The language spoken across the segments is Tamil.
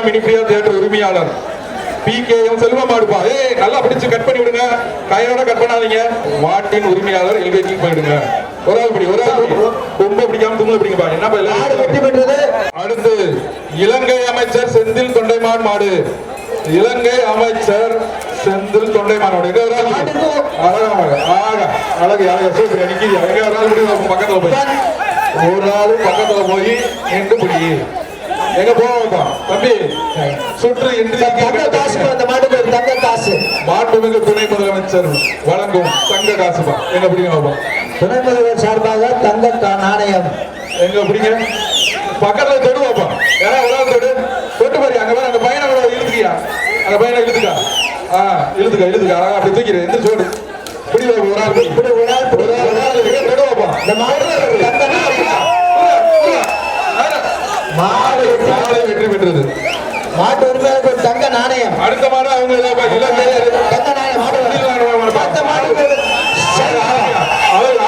சினிப்பிரியா மினிப்பிரியா தியேட்டர் உரிமையாளர். பி கே எம் செல்வம் மாடுப்பா ஏய் நல்லா பிடிச்சு கட் பண்ணி விடுங்க. கையோட கட் பண்ணாதீங்க. மாட்டின் உரிமையாளர் எல்கேஜி போயிடுங்க ஒரு ஆள் பிடி ஒரு ஆள் ரொம்ப பிடிக்காம தும்மல் பிடிங்கப்பா. என்ன வெற்றி பெற்றது? அடுத்து இலங்கை அமைச்சர் செந்தில் தொண்டைமான் மாடு. இலங்கை அமைச்சர் செந்தில் தொண்டைமான் மாடு. எங்க ஒரு ஆள். அழகா அழகா சூப்பர் நிக்கிது எங்க ஒரு ஆள் பிடி பக்கத்துல போய். ஒரு ஆளு பக்கத்துல போய் நின்று பிடி எங்க போவாப்பா தம்பி சுற்று தங்க காசு இன்று அந்த மாட்டுக்கு தங்க காசு. மாண்புமிகு துணை முதலமைச்சர் வழங்கும் தங்க காசுப்பா. எங்க பிடிங்க பாப்பா. துணை முதல்வர் சார்பாக தங்க நாணயம். எங்க பிடிங்க? பக்கத்துல தொடு பாப்பா. யாரா ஒரு ஆள் தொடு? தொட்டு பாரு அங்க பாரு அந்த பையனை இழுத்துக்கியா? அந்த பையனை இழுத்துக்கா? ஆ இழுத்துக்கா இழுத்துக்கா. அழகா அப்படி தூக்கிடு எந்த சோடு பிடி பாப்பா, ஒரு ஆள் பிடி. இப்படி ஒரு ஆள் ஒரு ஆள், ஒரு ஆள் இருக்கு, தொடு பாப்பா இந்த மாடு தங்க நாணயம் மாடு வெற்றி- நாளை வெற்றி பெற்றது மாட்டு உரிமையாளருக்கு ஒரு தங்க நாணயம் அடுத்த மாடு அவங்க ஏதாவது இலங்கை தங்க நாணயம் மாடு வெற்றி- அந்த மாட்டுக்கு ஒரு அவர் அவர் சுண்டுறியா அப்பா, இந்த மாடு மோதலாம். இந்த மாட்டை பிடிச்சீங்கன்னா மோதலாம். இந்த மாடு மாடு துணை முதலமைச்சர் வழங்கும் பிடிச்சீங்கன்னா மோதிரம். அழகு அழகு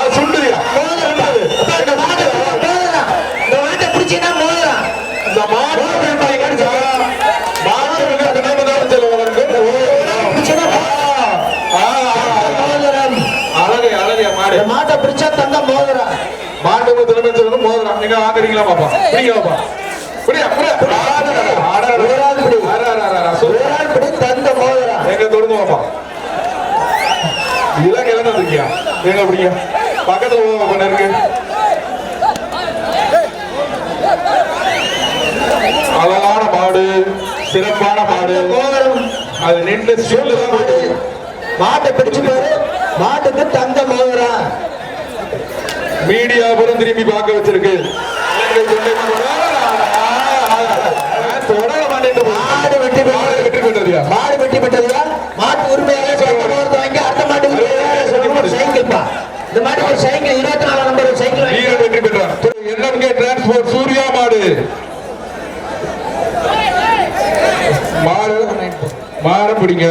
மாடு. இந்த மாட்டை பிடிச்சா தங்க மோதிரம் முதலமைச்சர் வந்து மோதிரம் நீங்க வாங்குறீங்களா பாப்பா? பிடிங்க பாப்பா பிடியா பிடியா ஒரு ஆள் பிடி. சூப்பர். ஒரு ஆள் பிடி தங்க மோதிரம் இருக்கியா எங்க பக்கத்துல போக பண்ண இருக்கு அழகான மாடு சிறப்பான மாடு. மோதிரம் அது நின்று. போகுது. மாட்டை பிடிச்சு பாரு. மாட்டுக்கு தங்க மோதிரம் மீடியா புறம் திரும்பி பார்க்க வச்சிருக்கு இலங்கை தொண்டை மன்றம். ஆ, தொடர மாட்டேன் மாடு வெற்றி மாடு பெற்றது வெற்றி பெற்றதுயா மாடு வெற்றி பெற்றதுயா மாட்டு உரிமையாளர் தங்க மோதிரத்தை வாங்கி அடுத்த மாட்டுக்கு ஒரு சைக்கிள் பா இந்த மாட்டுக்கு ஒரு சைக்கிள் இருபத்தி நாலு நம்பர் ஒரு சைக்கிள் வாங்கி வீரர் வெற்றி பெற்றார் என்எம்கே டிரான்ஸ்போர்ட் சூர்யா மாடு மாடு மாடு பிடிங்க.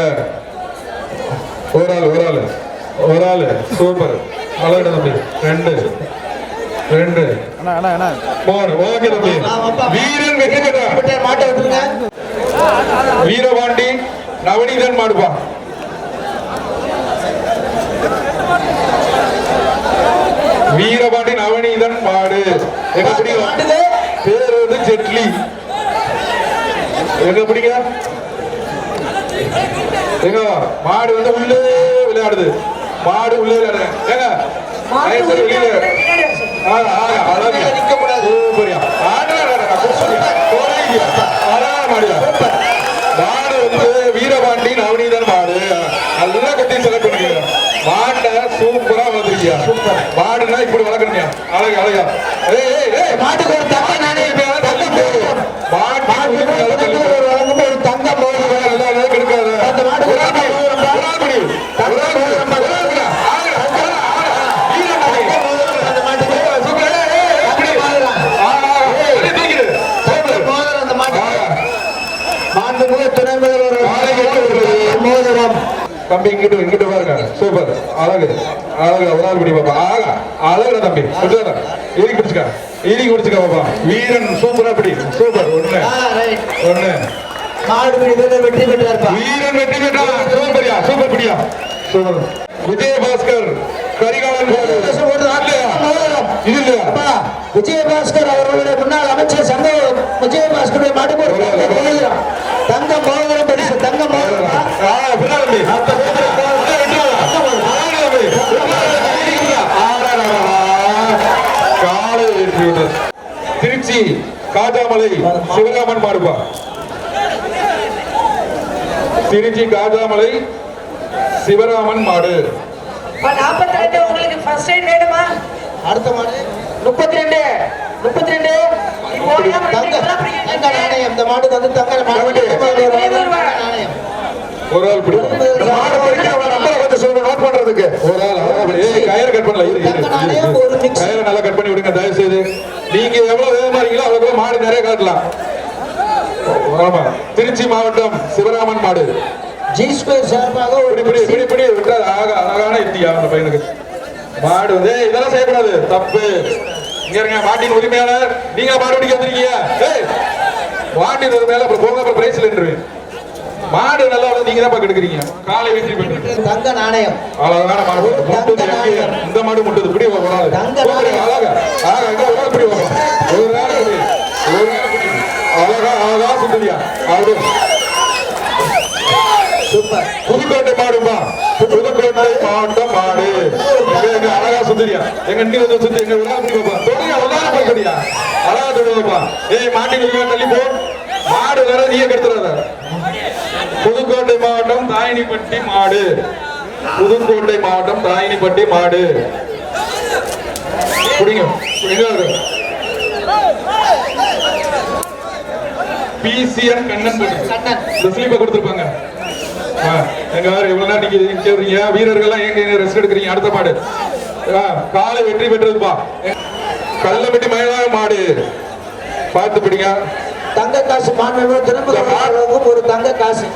ஒரு ஆள் ஒரு ஆள். ஒரு ஆள். சூப்பர். அழகு தம்பி. ரெண்டு. ரெண்டு. மூணு ஓகே தம்பி. வீரன் வெற்றி மாட்டை வீரபாண்டி நவநீதன் மாடுப்பா வீரபாண்டி நவநீதன் மாடு. எங்க பிடிக்கும் பேர் வந்து ஜெட்லி. எங்க பிடிங்க? எங்க மாடு வந்து உள்ளே விளையாடுது மாடு உள்ளே விளையாடுது ஏங்க. சூப்பர்யா. ஆடா, ஆடா, ஆடா, குடிச்சுடியா. போடாதீங்க. அழகான மாடுயா. மாடு வந்து வீரபாண்டி நவநீதன் மாடு நல்லா கட்டி செலக்ட் பண்ணிக்கிறேன் மாட்டை சூப்பரா வளர்த்துருக்கியா சூப்பர் மாடுனா இப்படி வளர்க்கணுங்க அழகு அழகா ஏய் ஏய் ஏய் மாட்டுக்கு ஒரு தங்க நாணயம் மாட்டு மாட்டுக்கு ஒரு வழங்கும் ஒரு தங்க மோதிரம் அந்த மாட்டுக்கு ஒரு தங்க மோதிரம் பா. தங்க மோதிரம் பா. அந்த மாட்டுக்கு தங்க மோதிரம். தங்க மோதிரம் அந்த மாட்டுக்கு மாண்புமிகு துணை முதல்வர் மோதிரம் தம்பி இங்கிட்டு இங்கிட்டு பாருங்க சூப்பர் அழகு. அழகு ஒரு ஆள் பிடி பாப்பா. ஆகா அழகுடா தம்பி. கொஞ்சம் இறுக்கி பிடிச்சுக்க இறுக்கி பிடிச்சுக்க பாப்பா. வீரன் சூப்பரா பிடி. சூப்பர் ஒண்ணு. ஒண்ணு. வெற்றி பெற்றார்ப்பா வீரன் வெற்றி பெற்றா சூப்பர்யா சூப்பர் பிடியா. சூப்பர் விஜயபாஸ்கர் கரிகாலன். இது இல்லையா? விஜயபாஸ்கர் அவர்களுடைய முன்னாள் அமைச்சர் சங்க விஜயபாஸ்கருடைய ஒரு தங்க மோதிரம் பரிசு தங்க மோதிரம் பா. ஆ, பின்னால தம்பி. உள்ளே வெட்டுவாரா? ஆடு தம்பி. ஆடாடாடா. காலை வெற்றி விட்டது. திருச்சி காஜாமலை சிவராமன் மாடுப்பா திருச்சி காஜாமலை சிவராமன் மாடு. நாற்பத்தி ரெண்டு உங்களுக்கு ஃபர்ஸ்ட் எய்ட் வேணுமா? அடுத்த மாடு. முப்பத்தி ரெண்டு முப்பத்தி ரெண்டு தங்க. தங்க நாணயம் இந்த மாட்டுக்கு வந்து தங்க மாடு ஒரு ஆள் பிடிக்கும். மாடு நோட் பண்றதுக்கு. ஒரு ஆள் கயிறு கட் பண்ணல. கயிறை நல்லா கட் பண்ணி விடுங்க தயவு செய்து நீங்க எவ்வளவு வேகமா இருக்கீங்களோ அவ்வளவு மாடு நிறைய காட்டலாம் ஆமா. திருச்சி மாவட்டம் சிவராமன் மாடு. ஜி ஸ்கொயர் சார்பாக ஒரு பிடி பிடி பிடி பிடி விட்டா ஆக அழகான இத்தியா அந்த பையனுக்கு. மாடு வந்து இதெல்லாம் செய்யக்கூடாது. தப்பு. இங்க இருங்க மாட்டின் உரிமையாளர். நீங்க மாடு பிடிக்க வந்திருக்கீங்க. ஏய் மாட்டு ஒரு மேல அப்புறம் அப்புறம் பிரைஸ்ல நின்றுவேன். மாடு நல்லா வளர்ந்து நீங்க தான் கெடுக்குறீங்க. காலை வெற்றி பெற்று தங்க நாணயம். அழகான மாடு? இந்த மாடு முட்டுது இப்படி சூப்பர், அழகா அழகா இப்படி வரும் ஒரு நாள் ஒரு நாள் அழகா அழகா அப்படி சூப்பர். புதுக்கோட்டை மாடுமா புதுக்கோட்டை மாவட்டம் மாடு. எங்க அழகா சுந்தரியா? எங்க நீ வந்து சுத்தி எங்க விழா வைப்பா. தொழியா விழா பண்ணியா அழகா தொழில் ஏய் மாட்டி தள்ளி போ. மாடு வேற நீயே கெடுத்துறாத. புதுக்கோட்டை மாவட்டம் தாயினிப்பட்டி மாடு. புதுக்கோட்டை மாவட்டம் தாயினிப்பட்டி மாடு. இருக்கு பிசிஎன் கண்ணன் போட்டு. ஸ்லீப்பை கொடுத்துருப்பாங்க. எங்க வேற இவ்வளவு நேரம் நீங்க நிக்க வர்றீங்க. வீரர்கள்லாம் எங்க ரெஸ்ட் எடுக்கிறீங்க. அடுத்த மாடு காலை வெற்றி பெற்றதுப்பா. கள்ளப்பட்டி மயிலாக மாடு. பார்த்து பிடிங்க. தங்க காசு திரும்ப ஒரு தங்க காசு.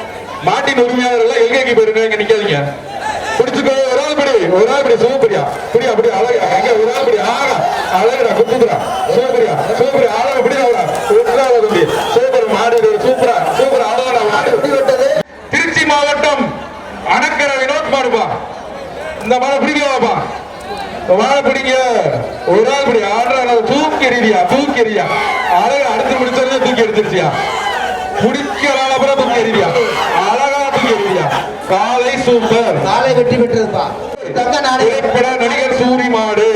மாட்டின் உரிமையாளர்கள் எல்கைக்கு போயிருங்க இங்க நிக்காதீங்க. பிடிச்சுக்கோ ஒரு ஆள் படி ஒரு ஆள் படி சூப்பரியா பிடியா அப்படி அழகா எங்க ஒரு ஆள் படி ஆகா. அழகுடா குத்துதுடா. சூப்பரியா சூப்பரியா அழகா பிடி அவரா உட்கார தம்பி சூப்பர் மாடு சூப்பரா சூப்பர் அழகா மாடு. எப்படி விட்டது திருச்சி மாவட்டம் அணக்கரை வினோத் மாடுப்பா. இந்த மாடை பிடிக்கவாப்பா மாடை பிடிங்க. ஒரு ஆள் பிடி ஆடுறா தூக்கி எறியா தூக்கி எறியா அழகா அடுத்து முடிச்சதே தூக்கி எடுத்துருச்சியா? பிடிக்கிறாள் அப்புறம் தூக்கி எறியா காலை சூப்பர். காலை வெற்றி தங்க திரைப்பட நடிகர் சூரி மாடு.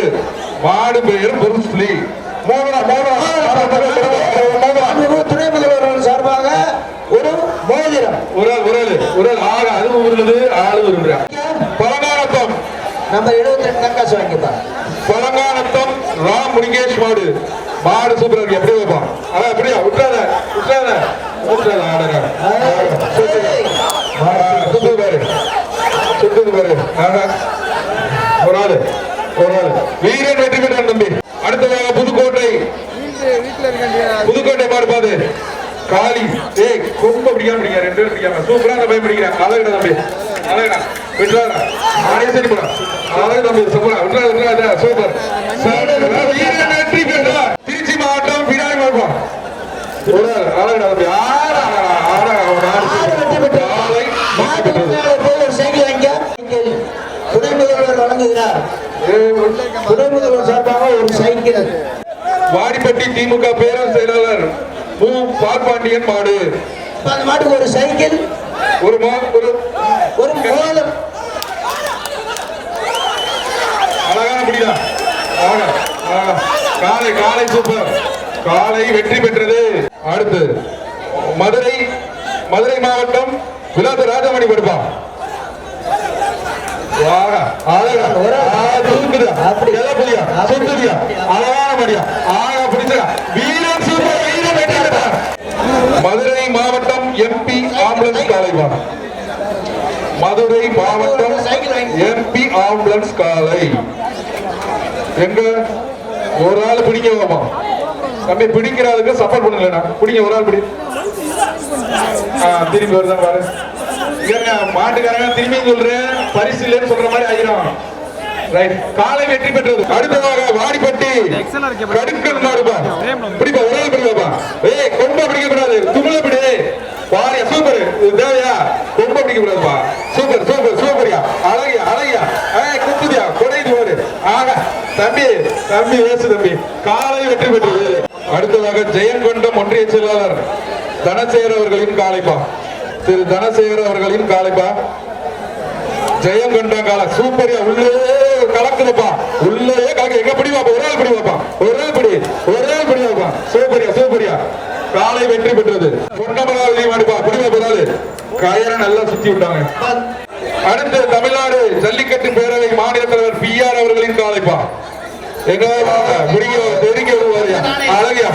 மாடு பெயர் புருஸ்லி மோகனா மோகனா. துணை முதல்வர் சார்பாக ஒரு மோதிரம். ஆக அது உருளுது ஆளு உருளுறா பழங்கானத்தம். நம்ம எழுபத்தி ரெண்டு தங்க காசு வாங்கிப்பா. பழங்கானத்தம் ராம் முருகேஷ் மாடு. மாடு சூப்பரா இருக்கு. எப்படி வைப்பான். அதான் எப்படியா விட்டுறாத விட்டுறாத விட்டுறாத ஆடுறா சுத்து பாரு சுத்துது பாரு ஒரு ஆளு ஒரு ஆளு. வீரன் வெற்றி பெற்றான் தம்பி. அடுத்ததாக புதுக்கோட்டை. புதுக்கோட்டை மாடு காளி. ஏய் ரொம்ப பிடிக்காம பிடிக்க ரெண்டு பேரும் பிடிக்காம. சூப்பரா அந்த பையன் பிடிக்கிறேன். அழகுடா தம்பி. அழகுடா. விட்டுறாடா நானே சரி போடா. அழகு தம்பி சூப்பரா. விட்டுறா விட்டுறா சூப்பர். வீரன் வெற்றி பெற்றார். திருச்சி மாவட்டம் பினாய் மாவட்டம் ஒரு ஆள், அழகுடா தம்பி. ஆடா ஆடா ஆடா ஆறு துணை முதல்வர் வழங்குகிறார் துணை முதல்வர் சார்பாக ஒரு சைக்கிள் வாடிப்பட்டி திமுக பேரவைச் செயலாளர் மு. பார்ப்பாண்டியன் மாடு. அந்த மாட்டுக்கு ஒரு சைக்கிள் ஒரு ஒரு ஒரு மோதிரம் அழகான அழகா. காலை காலை சூப்பர். காலை வெற்றி பெற்றது. அடுத்து மதுரை மதுரை மாவட்டம் விலாத ராஜமணி பெற்றார். மதுரை மாவட்டம் எம்பி ஆம்புலன்ஸ் காலைவா மதுரை மாவட்டம் எம்பி ஆம்புலன்ஸ் காலை. எங்க? ஒரு ஆள் பிடிக்க தம்பி பிடிக்கிறதுக்கு சப்போர்ட் பண்ணுங்களா பிடிங்க ஒரு ஆள் பிடி. திரும்பி வருதான் பாரு. இல்லைங்க மாட்டுக்காரங்க திரும்பி சொல்றேன் பரிசு இல்லைன்னு சொல்ற மாதிரி ஆயிரும் ரைட் காலை வெற்றி பெற்றது. அடுத்ததாக வாடிப்பட்டி. கடுக்கல் மாடுபா பிடிப்பா ஒரே பிடிப்பா ஏய் கொம்ப பிடிக்க கூடாது துமிழ பிடி. வாரியா சூப்பர் இது தேவையா? கொம்ப பிடிக்க கூடாதுப்பா சூப்பர் சூப்பர் சூப்பரியா அழகியா அழகியா? ஏய் குத்துதியா? கொடை தோறு ஆக தம்பி தம்பி வேசு தம்பி. காலை வெற்றி பெற்றது. அடுத்ததாக ஜெயங்கொண்டம் ஒன்றிய செயலாளர். தனசேகர் அவர்களின் காலைப்பா. திரு தனசேகர் அவர்களின் காலைப்பா. ஜெயங்கொண்டம் கால சூப்பரியா உள்ளே கலக்குதுப்பா. உள்ளே கலக்கு எங்க பிடி வாப்பா ஒரு ஆள் பிடி வாப்பா ஒரு ஆள் பிடி ஒரு ஆள் பிடி வாப்பா சூப்பரியா சூப்பரியா. காலை வெற்றி பெற்றது. பொன்னமராவதி மாடுப்பா பிடி பாப்பா ஒரு கயரை நல்லா சுத்தி விட்டாங்க. அடுத்து தமிழ்நாடு ஜல்லிக்கட்டு பேரவை மாநில தலைவர் பி ஆர் அவர்களின் காலைப்பா. எங்க வாங்க, பிடிங்க தெரிக்க வருவாரியா அழகியா?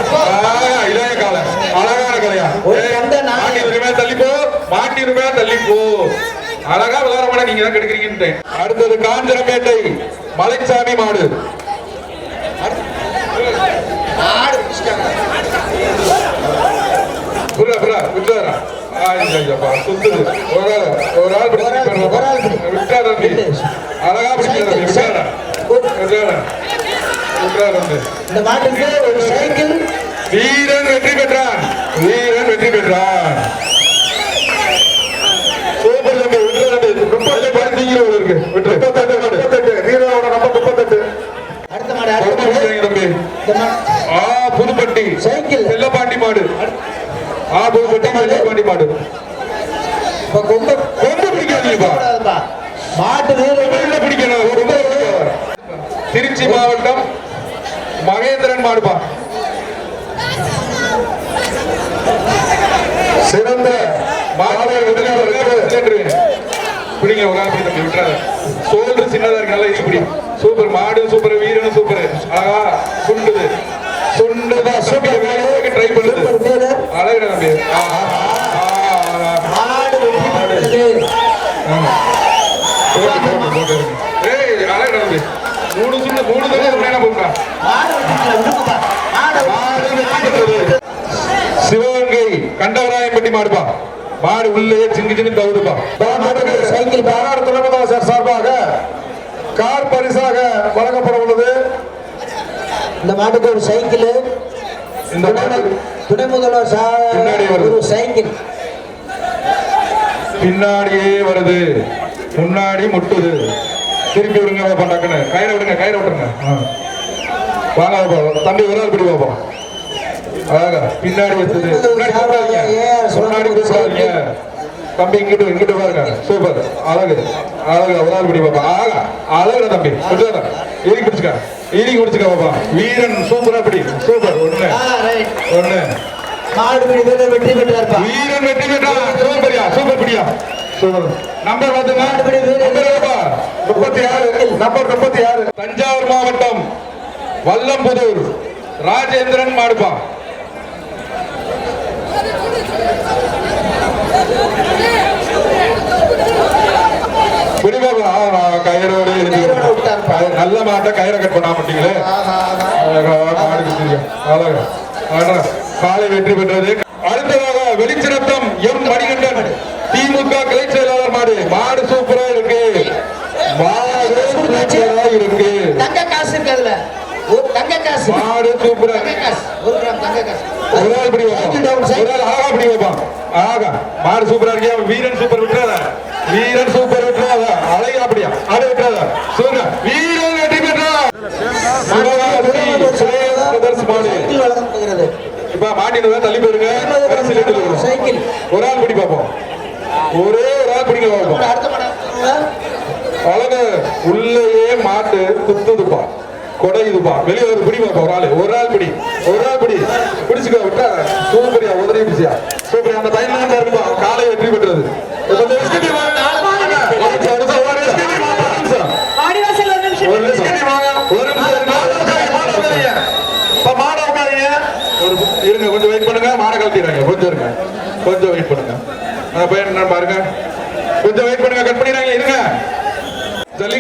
இளைய காலை. அழகா கலையா ஒரு கந்த நாணயம். மாட்டி உரிமையா தள்ளிப்போ மாட்டி உரிமையா தள்ளிப்போ. அழகா நீங்க தான் கெடுக்கிறீங்கன்னு அடுத்தது காஞ்சனப்பேட்டை மலைச்சாமி மாடு. புரா புரா விட்டுறா ஐயப்பா சுத்துது. ஒரு ஆள் வீரன் வெற்றி பெற்றார். வீரன் வெற்றி பெற்றார். சூப்பர் விட்டு தம்பி. முப்பத்தி பதினஞ்சு ஒரு விட்டு முப்பத்தெட்டு முப்பத்தெட்டு. வீரனோட நம்பர் முப்பத்தெட்டு. தம்பி. ஆ புதுப்பட்டி. சைக்கிள். செல்லப்பாண்டி மாடு. ஆ புதுப்பட்டி செல்லப்பாண்டி மாடு. கொண்டு கொண்டு பிடிக்காதீங்கப்பா மாட்டு வீரர்கள் பிடிக்கணும். திருச்சி மாவட்டம் மகேந்திரன் மாடுபா மாணவர் பிடிங்க பிடி தம்பி விட்டுறாத. சோல்டர் சின்னதா இருக்கு நல்லா இப்படி சூப்பர் மாடு சூப்பர் வீரன் சூப்பர். ஆகா சுண்டுது. சுண்டுதா சூப்பர் ட்ரை பண்ணுது. அழகுடா தம்பி. ஏய், அழகுடா தம்பி. மூணு சுண்டு, மூணு தடவை வெற்றி பெற்றது. சிவகங்கை கண்டவராயம்பட்டி மாடுப்பா மாடு உள்ளே சிங்கு சின்ன தவுதுப்பா மாட்டுக்கு சைக்கிள் பாராடு துணைமுதாசர் சார்பாக கார் பரிசாக வழங்கப்பட உள்ளது. இந்த மாட்டுக்கு ஒரு சைக்கிள். இந்த துணை முதல்வர் சா- பின்னாடி வருது. ஒரு சைக்கிள். பின்னாடியே வருது. முன்னாடி முட்டுது. திருப்பி விடுங்க பாப்பா டக்குன்னு கயிறை விடுங்க கயிறை விட்டுருங்க. வாங்க தம்பி ஒரு நாள் பிடி பாப்பா அழகா பின்னாடி வச்சது முன்னாடி கூப்பிடாதீங்க. தம்பி இங்கிட்டு இங்கிட்டு பாருங்க. சூப்பர். அழகு. அழகு நாள் பிடி பாப்பா. அழகா அழகுடா தம்பி. விட்டுறாத ஈரி பிடிச்சுக்க ஈரி பிடிச்சுக்க பாப்பா. வீரன் சூப்பரா பிடி. சூப்பர். ஒண்ணு. ஒண்ணு. வெற்றி பெற்றார்ப்பா. வீரன் வெற்றி சூப்பரியா சூப்பர் பிடியா. சூப்பர் நம்பர் பாத்துங்க? முப்பத்தி ஆறு. நம்பர் முப்பத்தி ஆறு. தஞ்சாவூர் மாவட்டம் வல்லம்புதூர். ராஜேந்திரன் மாடுப்பா புரியுதா கயிறோடு கயிறோட விட்டாருப்பா. நல்ல மாட்டை கயிறை கட் பண்ண மாட்டீங்களே. காலை வெற்றி பெற்றது. அடுத்ததாக வெளிச்சிரத்தம் எம் மணிகண்டன் திமுக கிளை செயலாளர் மாடு மாடு சூப்பரா இருக்கு மாடு சூப்பரா இருக்கு தங்க காசு இருக்கு அதுல ஒரு தங்க காசு. மாடு சூப்பரா தங்க காசு. ஒரு கிராம் தங்க காசு. ஒரு ஆகா ஆகா. மாடு சூப்பரா இருக்கியா வீரன் சூப்பர் விட்டுறாத. வீரன் சூப்பர் விட்டுறாத. அழகா அப்படியா? அடை விட்டுறாத. சொல்லுங்க வீரன் சைக்கிள் வழங்கப்படுகிறது இப்ப மாட்டினதா தள்ளி போயிருங்க. சைக்கிள். ஒரு ஆள் பிடி பார்ப்போம் ஒரே ஒரு ஆள் பிடிக்க பார்ப்போம் அழகு. உள்ளேயே மாட்டு கொடை இதுபா வெளியே ஒரு பிடி பார்ப்போம் ஒரு ஆள். ஒரு ஆள் பிடி. ஒரு ஆள் பிடி. பிடிச்சுக்க விட்டா. சூப்பரியா உதவி பிடிச்சியா. சூப்பரியா அந்த பையன் தான் இருக்குப்பா காலை வெற்றி பெற்றது. ஒரு ஒரு வாங்க. ஒரு இருங்க. இருங்க கொஞ்சம் வெயிட் பண்ணுங்க. மாட கழட்டிடுறாங்க. கொஞ்சம் இருங்க. கொஞ்சம் வெயிட் பண்ணுங்க. அந்த பையன் என்ன பாருங்க கொஞ்சம் வெயிட் பண்ணுங்க கட் பண்ணிடுறாங்க இருங்க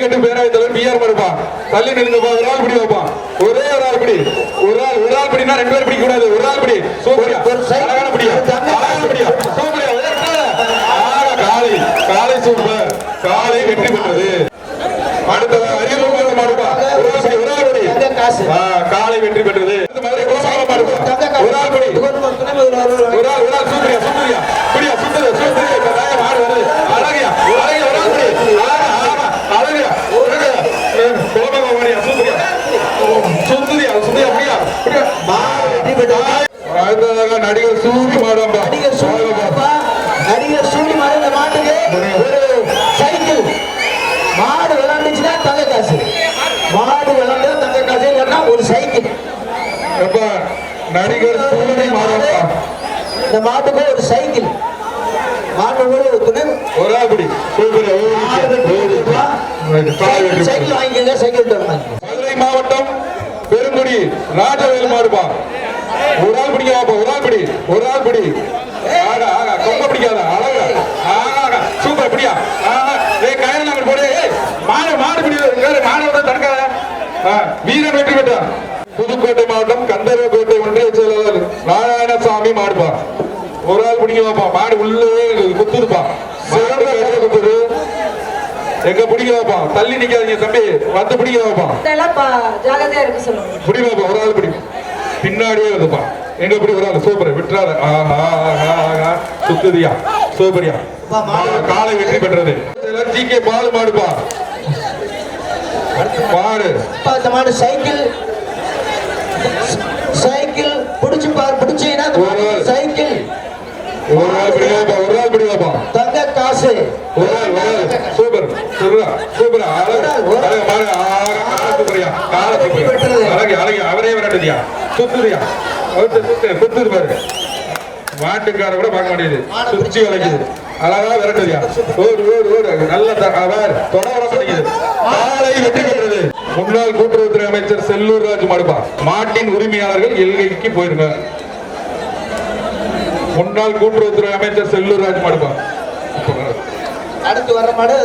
ஜல்லிக்கட்டு பேரவை தலைவர் பிஆர் மறுப்பா தள்ளி நின்று ஒரு ஆள் பிடி வைப்பான் ஒரே ஒரு ஆள் பிடி. ஒரு ஆள் ஒரு ஆள் பிடினா ரெண்டு பேர் பிடிக்க கூடாது ஒரு ஆள் பிடி. சூப்பரியா அழகான பிடியா? அழகான பிடியா? சூப்பரியா காலை காலை சூப்பர் காலை வெற்றி பெற்றது. அடுத்தது அரியலூர் மாடுப்பா ஒரு ஆள் பிடி, ஒரு ஆள் பிடி. காலை வெற்றி பெற்றது. மாதிரி கோபால மாடுப்பா தங்க காசு. ஒரு ஆள் பிடி. ஆள் ஒரு ஆள் சூப்பரியா சூப்பரியா பிடியா சுத்துது சுத்துது இப்ப தாங்க மாடு வருது அழகியா அழகியா ஒரு ஆள் பிடி அழகா அழகா அழகியா அழகியா கோபமா மாடியா சூப்பரியா சுத்துதியா சுத்துதியா அப்படியா அப்படியா மாடு வெற்றி பெற்றார் அடுத்ததாக நடிகர் சூரி மாடம்பா நடிகர் சூரி. நடிகர் சூரி மாடு இந்த மாட்டுக்கு ஒரு. சைக்கிள். மாடு விளையாண்டுச்சுன்னா தங்க காசு. மாடு விளையாண்டா தங்க காசு. இல்லைன்னா ஒரு சைக்கிள். நடிகர் சூரி மாடம்பா இந்த மாட்டுக்கு ஒரு சைக்கிள். மாட்டு துணை ஒரு ஆள் பிடி சூப்பரியா மாடு வெற்றி பெற்றா. சைக்கிள் வாங்கிக்கோங்க. சைக்கிள் மாவட்டம் ராஜவேல் மாடுபா ஒரு ஆள் பிடிக்க வாப்பா ஒரு ஆள் பிடி ஒரு ஆள் பிடி. ஆகா ஆகா கொம்ப பிடிக்காத அழகா. ஆகா சூப்பர் பிடியா. ஆஹா ஏய் கயல் நாங்கள் போடு மாடு மாடு பிடி இங்க மாடு வந்து தடுக்காத. ஆ, வீரன் வெற்றி பெற்றார் புதுக்கோட்டை மாவட்டம் கந்தர்வக்கோட்டை ஒன்றிய செயலாளர் நாராயணசாமி மாடுபா ஒரு ஆள் பிடிக்க வாப்பா மாடு உள்ளே குத்துதுப்பா. மாடு குத்துது. எங்க பிடிக்க வைப்பா தள்ளி நிக்காதீங்க தம்பி. வந்து பிடிக்க வைப்பா இதெல்லாம் பா- ஜாகிரதையா இருக்க சொல்லுங்க. பிடி வைப்பா ஒரு ஆள் பிடி. பின்னாடியே வருதுப்பா எங்க பிடி ஒரு ஆள்? சூப்பர் விட்டுறாத. ஆஹா ஆஹா ஆஹா சுத்துதியா? சூப்பரியா. காலை வெற்றி பெற்றது. ஜி கே பால் மாடுப்பா. மாடு. இந்த மாடு சைக்கிள். சைக்கிள் பிடிச்சு பார் பிடிச்சீங்கன்னா. சைக்கிள் ஒரு நாள் பிடி வைப்போம் ஒரு நாள் பிடி வைப்போம் தங்க காசு. ஒரு நாள் ஒரு நாள் சூப்பர் சூப்பரா சூப்பரா அழகு அழகு பாரு ஆறு கால சூப்பரியா கால சூப்பர் அழகு அழகு. அவரே விரட்டுதியா சுத்துதியா சுத்து சுத்து சுத்துது பாரு. மாட்டுக்கார கூட பார்க்க முடியுது சுத்தி வளைக்குது. அழகா விரட்டுதியா ஓடு ஓடு ஓடு. நல்ல த- அவர் தொட வர மாட்டேங்குது காலை வெற்றி பெற்றது. முன்னாள் கூட்டுறவுத்துறை அமைச்சர் செல்லூர் ராஜ் மடுப்பா மாட்டின் உரிமையாளர்கள் எல்கைக்கு போயிருங்க. முன்னாள் கூட்டுறவுத்துறை அமைச்சர் செல்லூர் ராஜ் மடுப்பா அடுத்து வர மாடு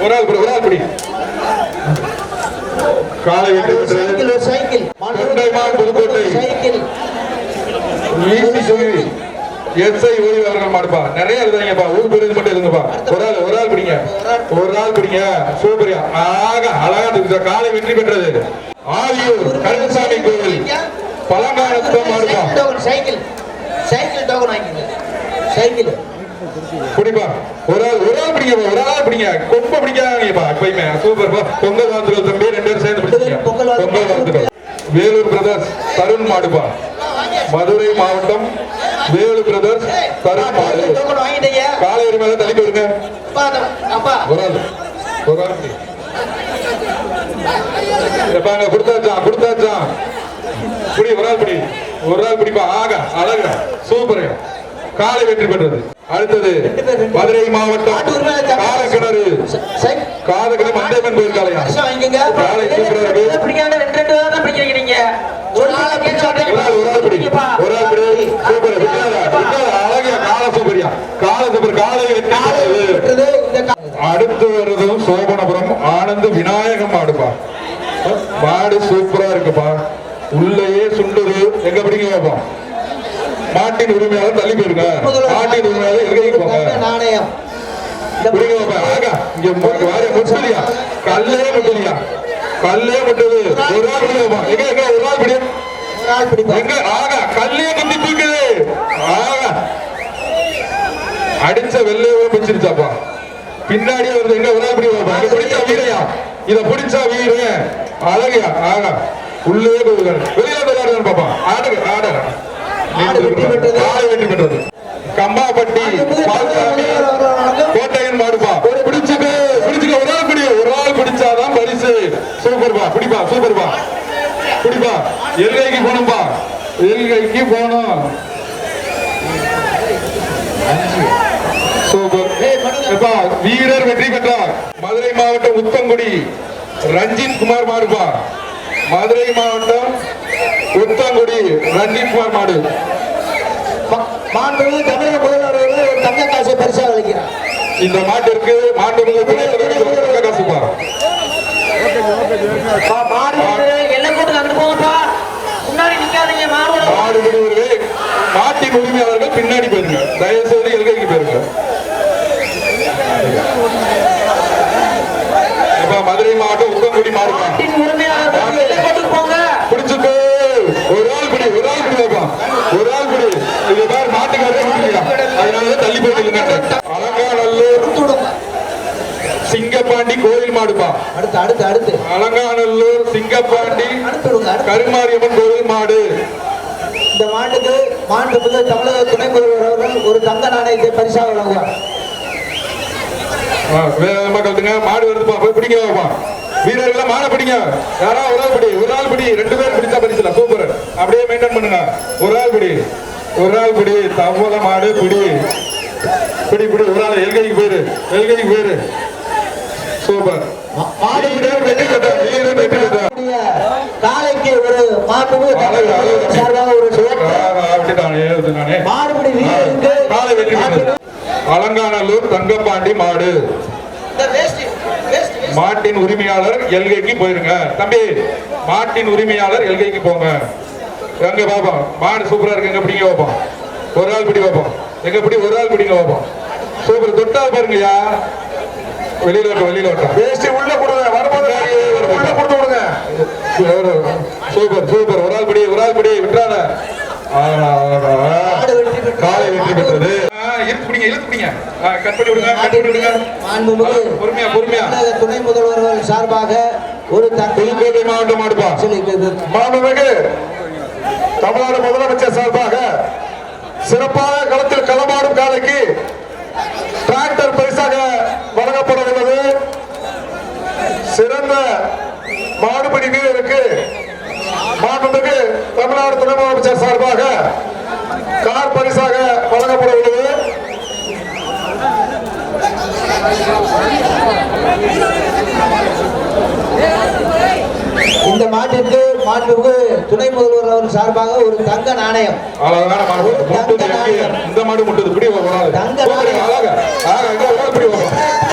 ஒரு ஆள் பிடி ஒரு ஆள் பிடி. காலை cycle cycle. Pudukkottai. Cycle. SI ஓய்வு அவர்கள் மாடுப்பா. நிறைய எழுதுறீங்கப்பா. ஊர் பேருந்து மட்டும் இருங்கப்பா ஒரு ஆள் ஒரு ஆள் பிடிங்க. ஒரு ஆள் பிடிங்க. சூப்பரியா ஆக அழகா இருக்குது காலை வெற்றி பெற்றது. ஆவியூர் கருணசாமி கோவில். பழங்காலத்தம் மாடுப்பா. சைக்கிள். சைக்கிள் டோக்கன் வாங்கிங்க சைக்கிள். பிடிப்பா ஒரு ஆள் ஒரு ஆள் பிடிங்க ஒரு ஆள் பிடிங்க. கொம்ப பிடிக்காதீங்கப்பா எப்பயுமே. சூப்பர்ப்பா பொங்கல் வாழ்த்துக்கள் தம்பி. ரெண்டு பேரும் சேர்ந்து பிடிச்சிங்க பொங்கல் வாழ்த்துக்கள். வேலூர் பிரதர்ஸ் தருண் மாடுப்பா. மதுரை மாவட்டம் வேலூர் பிரதர்ஸ் தருண் மாடு. காலையர் மேல தள்ளி போயிருங்க ஒரு ஆள் ஒரு ஆள் பிடி. எப்பா அங்க கொடுத்தாச்சான் கொடுத்தாச்சான் பிடி ஒரு ஆள் பிடி. ஒரு ஆள் பிடிப்பா. ஆக அழகு சூப்பர் காலை வெற்றி பெற்றது. அடுத்தது மதுரை மாவட்டம் சை- காதகரி மந்தேமன் கோயில் காலையா காலை சூப்பரா இருக்கு. ஒரு ஆள் பிடி. சூப்பர் அழகிய கால சூப்பரியா. கால சூப்பர் காலை அடுத்து வருதும் சோபனபுரம் ஆனந்த் விநாயகம் மாடுப்பா. மாடு சூப்பரா இருக்குப்பா. உள்ளேயே சுண்டுது எங்க பிடிங்க வைப்போம் மாட்டின் உரிமையாளர் தள்ளி போயிருங்க மாட்டின் உரிமையாளர் எங்க போங்க நாணயம். இந்த பிடிங்க வைப்பேன் ஆகா இங்க மு- வாரி முட்டுலியா கல்லே முட்டுலியா கல்லே முட்டுது ஒரு ஆள் பிடி வைப்போம் எங்க எங்க? ஒரு ஆள் பிடி ஒரு ஆள் பிடிப்பா எங்க? ஆகா கல்லே முட்டி தூக்குது. ஆகா. அடிச்ச பிடிச்சிருச்சாப்பா பின்னாடியே வருது. எங்க? ஒரு ஆள் பிடி வைப்பா இங்க பிடிச்சா வீரையா இத பிடிச்சா வீரன் அழகியா? ஆகா. உள்ளே போகுது வெளியே விளையாடுறாரு பாப்பா. ஆடுங்க ஆடுங்க ஆடு வெற்றி பெற்றது. ஆடு வெற்றி பெற்றது கம்மாப்பட்டி பால்சாமி கோட்டையன் மாடுப்பா. பிடிச்சுக்கு பிடிச்சுக்க ஒரு ஆள் பிடி ஒரு ஆள் பிடிச்சாதான் பரிசு. சூப்பர்பா பிடிப்பா சூப்பர்பா. பிடிப்பா. எல்கைக்கு போகணும்பா. எல்கைக்கு போகணும். சூப்பர். எப்பா வீரர் வெற்றி பெற்றார். மதுரை மாவட்டம் உத்தங்குடி ரஞ்சித் குமார் மாடுப்பா. மதுரை மாவட்டம் உத்தங்குடி ரஞ்சித் குமார் மாடு. மாண்புமிகு தமிழக முதல்வர் தங்க காசை பரிசா அளிக்கிறார். இந்த மாட்டிற்கு ஒரு தங்க காசுப்பா பா, மாடு வந்து எல்லை போட்டு அங்கிட்டு போங்கப்பா. முன்னாடி நிக்காதீங்க மாடு மாடு. விடுவர்களே மாட்டின் உரிமையாளர்கள் பின்னாடி போயிருங்க. தயவு செய்து எல்கைக்கு போயிருங்க. இப்ப மதுரை மாவட்டம் உத்தங்குடி மாடுப்பா மாட்டின் உரிமையாளர் எல்லை போட்டு போங்க பிடிச்சுக்கோ ஒரு ஆள் பிடி ஒரு ஆள் பிடி வைப்பா ஒரு ஆள் பிடி இது பேர் மாட்டுக்காரே பிடிக்கலையா அதனால தள்ளி போயிட்டு அலங்காநல்லூர். சிங்கப்பாண்டி கோயில் மாடுப்பா. அடுத்து அடுத்து அடுத்து. அலங்காநல்லூர் சிங்கப்பாண்டி. கருமாரியம்மன் கோயில் மாடு. இந்த மாட்டுக்கு மாண்புமிகு தமிழக துணை முதல்வர் அவர்கள் ஒரு தங்க நாணயத்தை பரிசாக வழங்குவார். வேகமா கழுத்துங்க மாடு வருதுப்பா போய் பிடிங்க வைப்பா. வீரர்கள் மாடை பிடிங்க. யாரா ஒரு ஆள் பிடி ஒரு ஆள் பிடி. ரெண்டு பேர் பிடிச்சா பரிசுல. சூப்பர். அப்படியே மெயின்டைன் பண்ணுங்க. ஒரு ஆள் பிடி ஒரு ஆள் பிடி. தவள மாடு பிடி. பிடி பிடி ஒரு ஆள் எல்கைக்கு போயிரு எல்கைக்கு போயிரு. சூப்பர். காலைக்கு ஒரு பெற்றது அலங்காநல்லூர் தங்கப்பாண்டி மாடு. மாட்டின் உரிமையாளர் எல்கைக்கு போயிருங்க. தம்பி மாட்டின் உரிமையாளர் எல்கைக்கு போங்க. எங்க பாப்போம் மாடு சூப்பரா இருக்கு எங்க பிடிங்க வைப்போம் ஒரு ஆள் பிடி வைப்போம் எங்க பிடி ஒரு ஆள் பிடிங்க வைப்போம் சூப்பர். தொட்டா பாருங்கய்யா. வெளியில ஓட்டம் வெளியில ஓட்டம் உள்ள கொடுங்க வரும்போது உள்ள கொடுத்து விடுங்க. Super super. ஒரு ஆள் பிடி ஒரு ஆள் பிடி. விட்டுறாத. காலை வெற்றி பெற்றது. ஆ, இழுத்து பிடிங்க இழுத்து பிடிங்க. ஆ, கட் பண்ணி விடுங்க கட் பண்ணி விடுங்க. பொறுமையா பொறுமையா. துணை முதல்வர் சார்பாக ஒரு புதுக்கோட்டை மாவட்டம் மாடுப்பா மாண்புமிகு தமிழ்நாடு முதலமைச்சர் சார்பாக சிறப்பான களத்தில் களமாடும் காலைக்கு டிராக்டர் பரிசாக வழங்கப்பட உள்ளது. சிறந்த மாடுபடி வீரருக்கு மாண்புமிகு தமிழ்நாடு துணை முதலமைச்சர் சார்பாக கார் பரிசாக வழங்கப்பட உள்ளது. இந்த மாட்டிற்கு மாடு முட்டுது. பிடி ஒரு நாள் தங்க சூப்பர், நாணயம். அழகா. அழகா. இங்க ஒரு நாள் பிடி ஒரு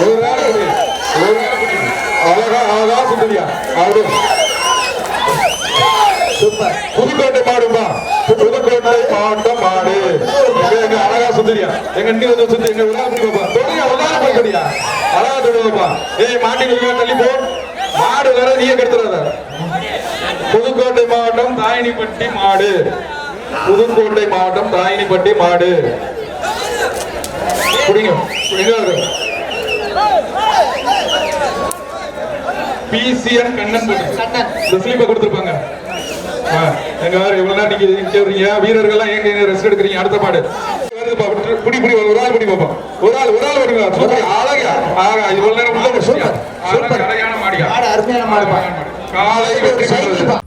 ஒரு நாள் பிடி ஒரு அழகா அழகா சுத்துறியா அப்படி சூப்பர். புதுக்கோட்டை மாடுப்பா புதுக்கோட்டை மாவட்டம் மாடு. எங்க அழகா சுத்துறியா எங்க இங்க வந்து சுத்து. எங்க விழா பாப்பா. தொழியா அழகா ஏய் மாட்டி வெளியே தள்ளி போ. மாடு வேற நீயே கெடுத்துறாத. புதுக்கோட்டை மாவட்டம் தாயினிப்பட்டி மாடு. புதுக்கோட்டை மாவட்டம் தாயினிப்பட்டி மாடு. இருக்கு பிசிஎன் கண்ணன் இந்த ஸ்லீப்பை கொடுத்துருப்பாங்க. எங்க வேற இவ்வளவு நேரம் நீங்க நிக்க வர்றீங்க. வீரர்கள்லாம் எங்க ரெஸ்ட் எடுக்கிறீங்க? அடுத்த பாடு. பிடி பிடி ஒரு ஆள் பிடி பாப்பா ஒரு ஆள் ஒரு ஆள் வருங்க. அழகா ஆகா இவ்வளவு நேரம் உள்ள சூப்பர், சூப்பர். அழகான மாடியா? மாடு. அருமையான மாடுப்பா காலை